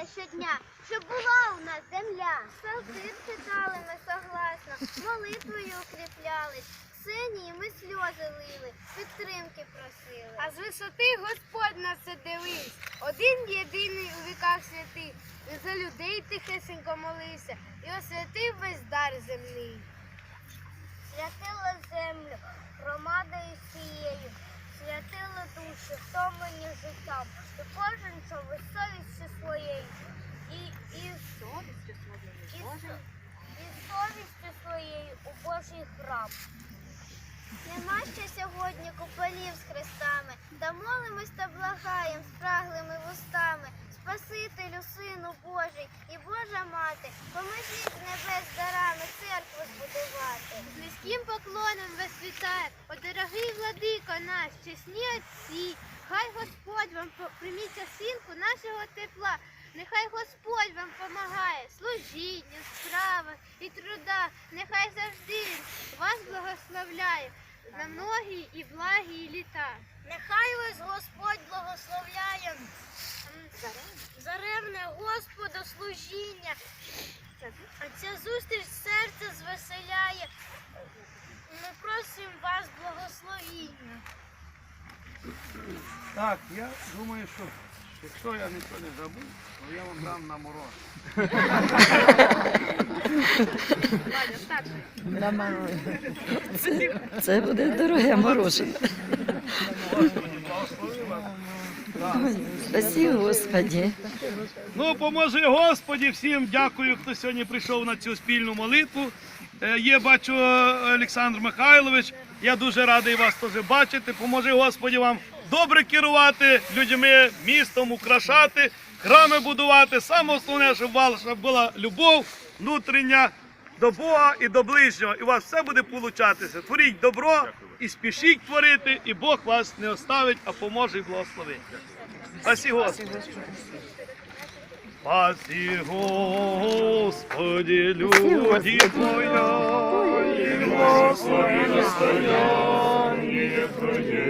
свята щодня, щоб була у нас земля. Псалтир читали ми согласно, молитвою укріплялись, Ксенії ми сльози лили, підтримки просили. А з висоти Господь на це дивись, один єдиний у віках святий, за людей тихесенько молився і освятив весь дар земний. Життям, і кожен чого совістю своєю, і, і, і, Совістю і, і совістю своєю у Божий храм. Нема ще сьогодні куполів з хрестами, та молимось та благаєм спраглими вустами. Спасителю, Сину Божий і Божа Мати, поможіть небес дарами церкву збудувати. З низьким поклоном вас вітає, о дорогий владико наш, чесні отці, хай Господь вам прийміть силку нашого тепла, нехай Господь вам помагає, служіння, справах і труда, нехай завжди вас благословляє на многі і благі літа. Нехай вас Господь благословляє. Заревне Господу служіння. Ця зустріч серце звеселяє. Ми просимо вас благословіння. Так, я думаю, що якщо я нічого не забув, то я вам дам на мороз. Це, це буде дороге морожене. Спасибо, Господи. Ну, поможи Господі всім. Дякую, хто сьогодні прийшов на цю спільну молитву. Е, Є, бачу, Олександр Михайлович. Я дуже радий вас теж бачити. Поможи Господі вам добре керувати людьми, містом, украшати, храми будувати. Саме основне, щоб була, була любов внутрішня до Бога і до ближнього. І у вас все буде получатися. Творіть добро і спішіть творити, і Бог вас не оставить, а поможе і благословить. Спасі. Спаси, Господи, люди Твоя, и благослови настояние Твое,